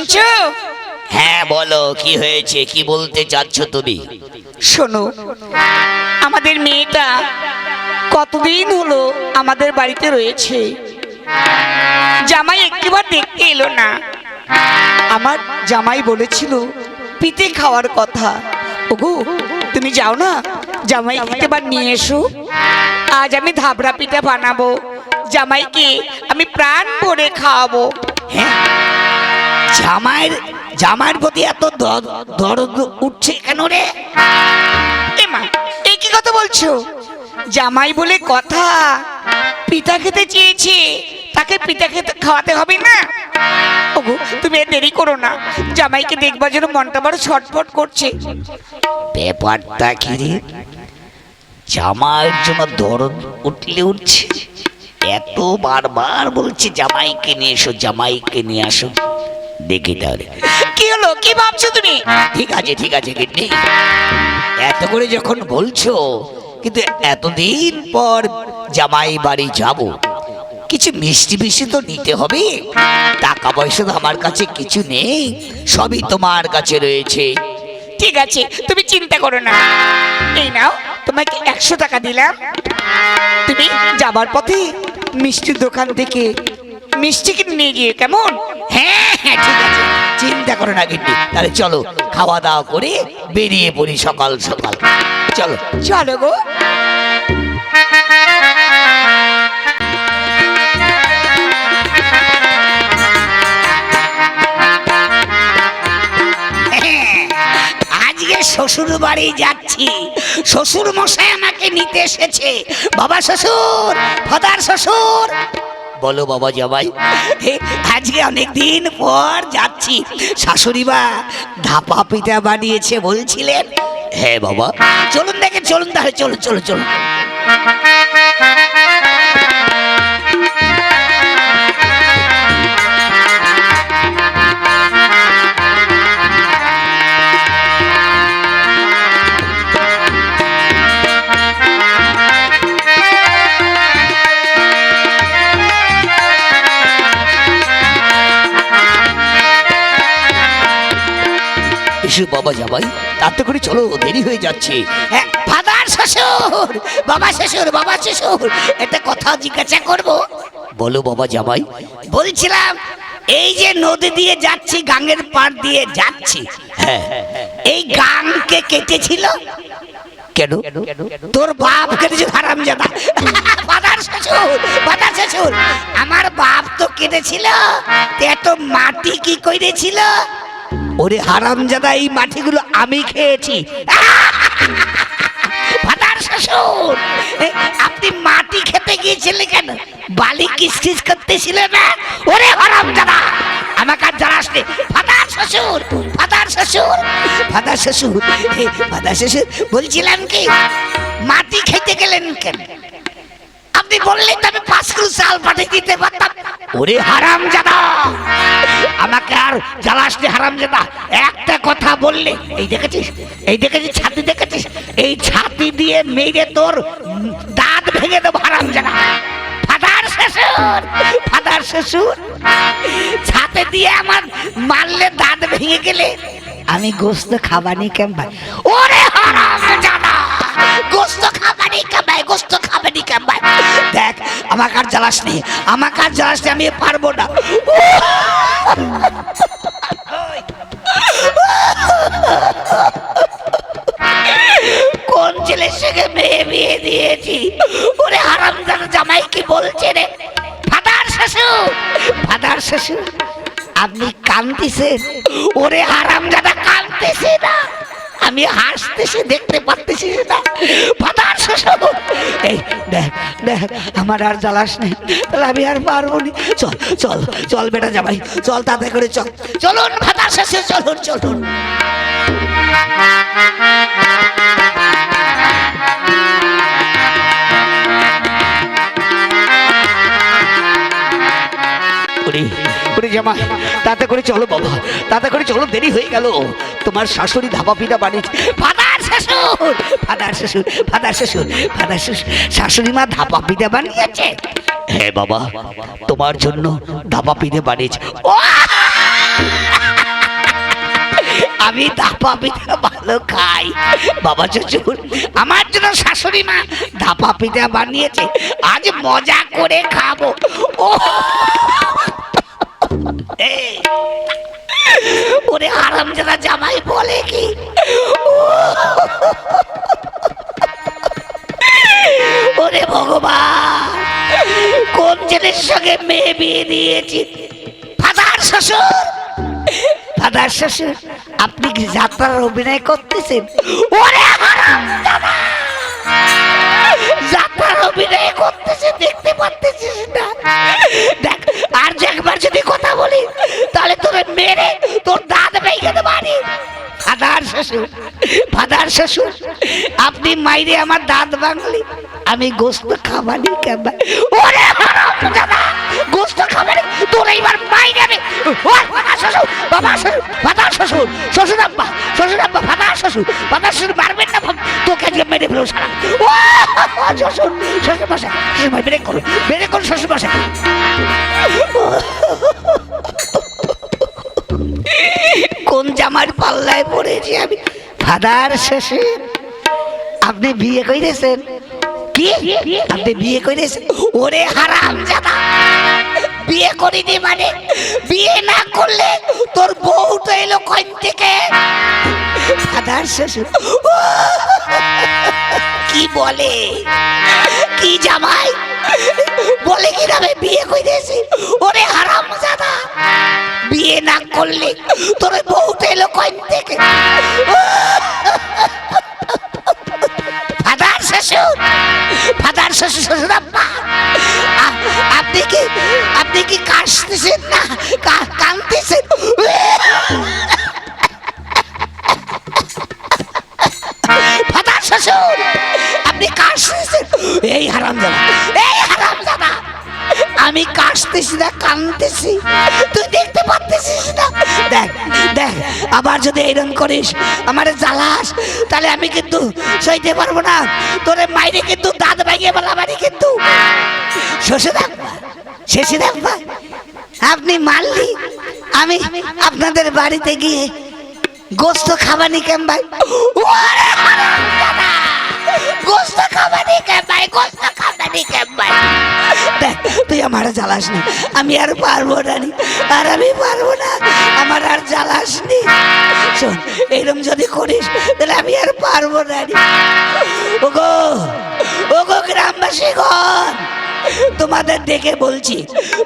শুনছো? হ্যাঁ বলো কি হয়েছে? কি বলতে চাচ্ছ তুমি? শোনো আমাদের মেয়েটা কতদিন হলো আমাদের বাড়িতে রয়েছে? জামাই একটিবার দেখতে এলো না। আমার জামাই বলেছিল পিঠে খাওয়ার কথা। ওগো তুমি যাও না জামাই একটিবার নিয়ে এসো। আজ আমি ধাবড়া পিঠা বানাবো। জামাইকে আমি প্রাণ ভরে খাওয়াবো। হ্যাঁ জামাইয়ের জামাইয়ের প্রতি এত দরদ উঠছে কেন রে? এমা এই কি কথা বলছো? জামাই বলে কথা পিতা খেতে চেয়েছে, তাকে পিতা খেতে খাওয়াতে হবে না? ওগো, তুমি দেরি করো না, জামাইকে দেখবার জন্য মনটা বড় ছটফট করছে। ব্যাপারটা কি রে? জামাইয়ের জন্য দরদ উঠলে উঠছে। এত বারবার বলছে, জামাইকে নিয়ে এসো, জামাইকে নিয়ে আসো। দেখি তাহলে। কি হলো? কি ভাবছ তুমি? ঠিক আছে ঠিক আছে গিন্নি। এত করে যখন বলছো কিন্তু এতদিন পর জামাই বাড়ি যাব কিছু মিষ্টি মিষ্টি তো নিতে হবে। টাকা পয়সা তো আমার কাছে কিছু নেই সবই তোমার কাছে রয়েছে। ঠিক আছে তুমি চিন্তা করো না। এই নাও তোমাকে একশো টাকা দিলাম। তুমি যাবার পথে মিষ্টির দোকান থেকে মিষ্টি কিনে নিয়ে গিয়ে কেমন? হ্যাঁ হ্যাঁ ঠিক আছে। চিন্তা করো না গিন্নি। তাহলে চলো খাওয়া দাওয়া করে বেরিয়ে পড়ি সকাল সকাল। চলো। চলো গো। আজকে শ্বশুর বাড়ি যাচ্ছি। শ্বশুর মশাই আমাকে নিতে এসেছে। বাবা শ্বশুর ফাদার শ্বশুর। বলো বাবা জবাই আজকে অনেক দিন পর যাচ্ছি। শাশুড়ি মা ধাপা পিঠা বানিয়েছে বলছিলেন। হ্যাঁ বাবা। চলুন দেখে চলুন তাহলে চলুন চলুন চলুন। এসো বাবা জামাই, তাতে করে চলো, দেরি হয়ে যাচ্ছে। হ্যাঁ ফাদার শ্বশুর, বাবা শ্বশুর বাবা শ্বশুর, একটা কথা জিজ্ঞাসা করব। বলো, বাবা জামাই। বলছিলাম, এই যে নদী দিয়ে যাচ্ছি, গাঙের পাড় দিয়ে যাচ্ছি হ্যাঁ এই গাংকে কেটেছিল? কেন? তোর বাপ কেটেছে হারাম জাদা ফাদার শ্বশুর ফাদার শ্বশুর, আমার বাপ তো কেটেছিল এত মাটি কি করেছিল? ওরে হারামজাদা, এই মাটিগুলো আমি খেয়েছি। ফাদার শ্বশুর আপনি মাটি খেতে গিয়েছিলেন কেন? বালি কিসকিস করতেছিল না ওরে হারামজাদা, আমাকে আর জানাস নে। ফাদার শ্বশুর ফাদার শ্বশুর ফাদার শ্বশুর ফাদার শ্বশুর বলছিলাম কি, মাটি খেতে গেলেন কেন? আপনি বললেন আমি পাঁচ কিলো চাল পাঠিয়ে দিতে পারতাম। ওরে হারাম জাদা। আমাকে আর জ্বালাস হারাম জাদা। একটা কথা বললে, এই দেখেছিস? এই দেখেছিস, ছাতি দেখেছিস? এই ছাতি দিয়ে মেরে তোর দাঁত ভেঙে দেবো, হারাম জাদা। ফাদার শ্বশুর ফাদার শ্বশুর, ছাতে দিয়ে আমার মারলে দাঁত ভেঙে গেলে আমি গোস্ত খাবানি কেমন ওরে হারাম জাদা গোস্ত খাবানি কেমন গোস্ত খাবানি কেমন আমাকে আর জ্বালাস নি আমাকে আর জ্বালাস আমি পারব না। কোন ছেলের সঙ্গে মেয়ে বিয়ে দিয়েছি? ওরে হারাম জামাই কি বলছে রে? ফাদার শ্বশুর ফাদার শ্বশুর আপনি কাঁদতেছেন ওরে হারাম দাদা কাঁদতেছে না আমি হাসতেছি, দেখতে পারতেছি না ফাদার শ্বশুর এই, দেখ দেখ, আমার আর জ্বালাস নেই। তাহলে আমি আর পারব নি। চল চল চল বেটা জামাই, চল তাতে করে চল। চলুন ফাদার শেষে চলুন চলুন। জামা। তাতে করে চলো বাবা, তাতে করে চলো, দেরি হয়ে গেল। তোমার শাশুড়ি ধাবা পিঠা বানিয়েছে ফাদার শ্বশুর ফাদার শ্বশুর ফাদার শ্বশুর ফাদার শ্বশুর, শাশুড়ি মা ধাবা পিঠা বানিয়েছে। হ্যাঁ বাবা, তোমার জন্য ধাবা পিঠে বানিয়েছে। ও! আমি ধাপা পিঠা ভালো খাই। বাবা শ্বশুর, আমার জন্য শাশুড়ি মা ধাপা পিঠা বানিয়েছে। আজ মজা করে খাব। ও! ওরে আরাম যারা জামাই বলে কি? ওরে ভগবান, কোন ছেলের সঙ্গে মেয়ে বিয়ে দিয়েছি? ফাদার শ্বশুর ফাদার শ্বশুর, আপনি কি যাত্রার অভিনয় করতেছেন? ওরে যাত্রার অভিনয় করতেছে, দেখতে পারতেছিস না দেখ, আর যে একবার যদি কথা বলি, তাহলে তোরে মেরে তোর দাঁত ভেঙে দেবো। ফাদার শ্বশুর ফাদার শ্বশুর, আপনি মাইরে আমার দাঁত ভাঙলি, আমি গোস্ত খাবারই কেমন ওরে গোস্ত খাবারই তোর এইবার মাইরে আমি ফাদার শ্বশুর, বাবা শ্বশুর, ফাদার শ্বশুর শ্বশুর আব্বা শ্বশুর আব্বা, ফাদার শ্বশুর ফাদার শ্বশুর মারবেন না মেরে ফেলো সারা শ্বশুর শ্বশুর মশাই শ্বশুর ভাই বেরেক বেরেক করো, শ্বশুর মশাই কোন জামার পাল্লায় পড়েছি আমি? ফাদার শেষে আপনি বিয়ে করেছেন কি? আপনি বিয়ে করেছেন ওরে হারাম জাদা করিনি মানে? বিয়ে না করলে তোর বউটা এলো কইন থেকে? ফাদার শ্বশুর কি বলে? কি জামাই? বলে কি আমি বিয়ে করেছি ওরে হারাম জাদা বিয়ে না করলে তোর বউটা এলো কইন থেকে? আমি কাশতেছি না কাঁদতেছি তুই দেখতে পারতেছিস না? দেখ দেখ, আবার যদি এইরকম করিস, আমার জ্বালাস, তাহলে আমি কিন্তু সইতে পারব না। তোরে মাইরে কিন্তু দাঁত ভেঙে বলা বাড়ি কিন্তু। শ্বশুর আব্বা শেষে আব্বা আপনি মারলি। আমি আপনাদের বাড়িতে গিয়ে গোস্ত খাবানি কেম ভাই! গোস্ত খাবানি কেম ভাই? গোস্ত খাবানি কেম ভাই? দেখ, তুই আমার জ্বালাস না। আমি আর পারব না নি। আর আমি পারব না। আমার আর জ্বালাস নি। শোন, এরম যদি করিস, তাহলে আমি আর পারব না নি। ওগো ওগো গ্রামবাসী ঘর তোমাদের দেখে বলছি,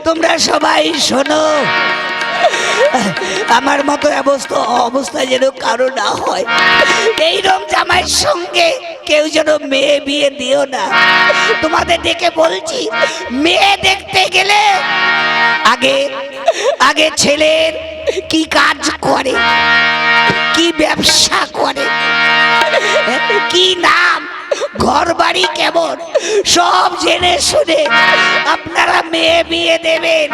তোমরা সবাই শোনো। আমার মতো অবস্থা অবস্থা যেন কারও না হয়। এইরকম জামাইয়ের সঙ্গে কেউ যেন মেয়ে বিয়ে দিও না। তোমাদের ডেকে বলছি, মেয়ে দেখতে গেলে আগে আগে ছেলের কি কাজ করে? কি ব্যবসা করে? কি নাম ঘর বাড়ি কেমন? সব জেনে শুনে আপনারা মেয়ে বিয়ে দেবেন।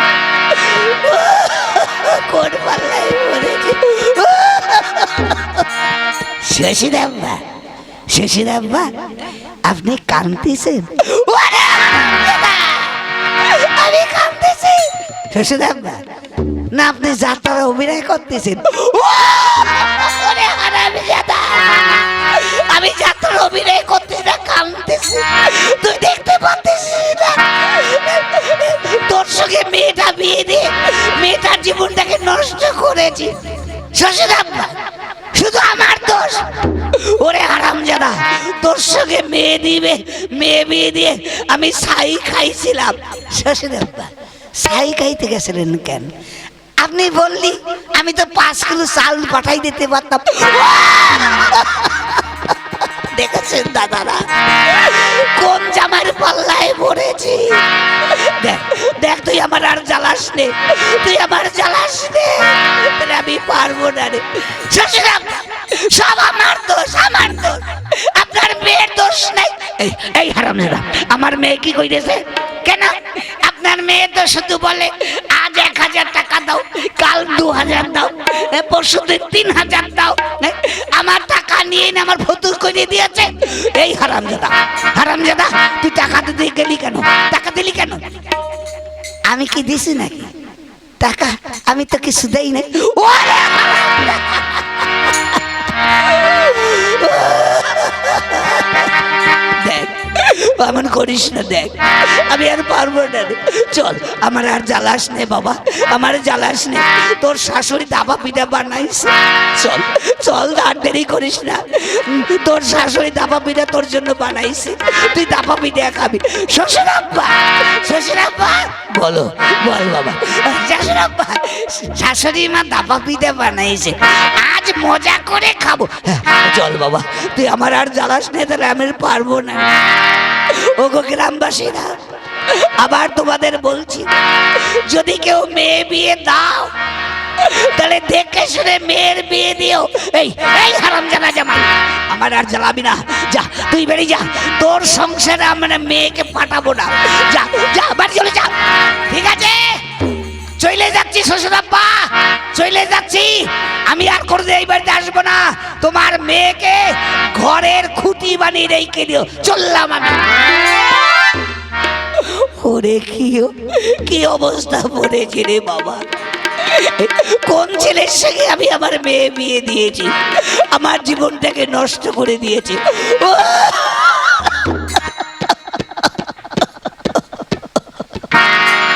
কোন পাল্লায় শশীরাম্মা আপনি হারামজাদা! আমি শশীরাম্মা না, আপনি যাত্রার অভিনয় করতেছেন। আমি যাত্রার অভিনয় করতেছি না কাঁদতেছি তুই দেখতে পাচ্ছিস না। তোর সঙ্গে মেয়েটা বিয়ে দিয়ে মেয়েটার জীবনটাকে নষ্ট করেছি। শ্বশুরাম্মা শুধু আমার দোষ। ওরে হারামজাদা তোর সঙ্গে মেয়ে দিবে, মেয়ে বিয়ে দিয়ে আমি সাই খাইছিলাম। শ্বশুরাম্মা সাই খাইতে গেছিলেন কেন? আপনি বললি, আমি তো পাঁচ কিলো চাল পাঠাই দিতে পারতাম। নে তুই আমার জ্বালাস তাহলে আমি পারব না রে। শ্বশুরাম সব আমার দোষ আমার দোষ। আপনার মেয়ের দোষ নেই। এই এই হারাম আমার মেয়ে কি কইতেছে কেন? আপনার মেয়ে তো শুধু বলে, আজ এক হাজার টাকা দাও, কাল দু হাজার দাও পরশু দিন তিন হাজার দাও। আমার টাকা নিয়ে না, আমার ফতুর করে দিয়েছে। এই হারামজাদা হারামজাদা, তুই টাকা দিতে গেলি কেন? টাকা দিলি কেন? আমি কি দিছি নাকি? টাকা আমি তো কিছু দেই নাই করিস না দেখ। আমি আর পারব না। চল আমার আর জ্বালাস নে বাবা। আমার জ্বালাস নে। তোর শাশুড়ি দাবা পিঠা বানাইছে চল চল আর দেরি করিস না। তোর শাশুড়ি দাবা পিঠা তোর জন্য বানাইছে। তুই দাবা পিঠা খাবি। শ্বশুর আব্বা শ্বশুর আব্বা বলো বল বাবা। শ্বশুর আব্বা শাশুড়ি মা দাবা পিঠা বানাইছে। আজ মজা করে খাব। হ্যাঁ, চল বাবা। তুই আমার আর জ্বালাস নে তাহলে আমি পারব না। ও গো গ্রামবাসীরা, আবার তোমাদের বলছি, যদি কেউ মেয়ে বিয়ে দাও, তাহলে দেখে শুনে মেয়ের বিয়ে দিও। এই এই হারাম জানা জামাই, আমার আর জ্বালাবি না। যা, তুই বেরিয়ে যা। তোর সংসারে আমরা মেয়েকে পাঠাবো না। যা যা, বাড়ি চলে যা। ঠিক আছে? চলে যাচ্ছি শ্বশুরাব্বা চলে যাচ্ছি। আমি আর করে এই বাড়িতে আসব না। তোমার মেয়েকে ঘরের খুঁটি বানিয়ে রেখে দিও। চললাম আমি। ওরে কি কি অবস্থা পড়েছে রে বাবা। কোন ছেলের সঙ্গে আমি আমার মেয়ে বিয়ে দিয়েছি? আমার জীবনটাকে নষ্ট করে দিয়েছি।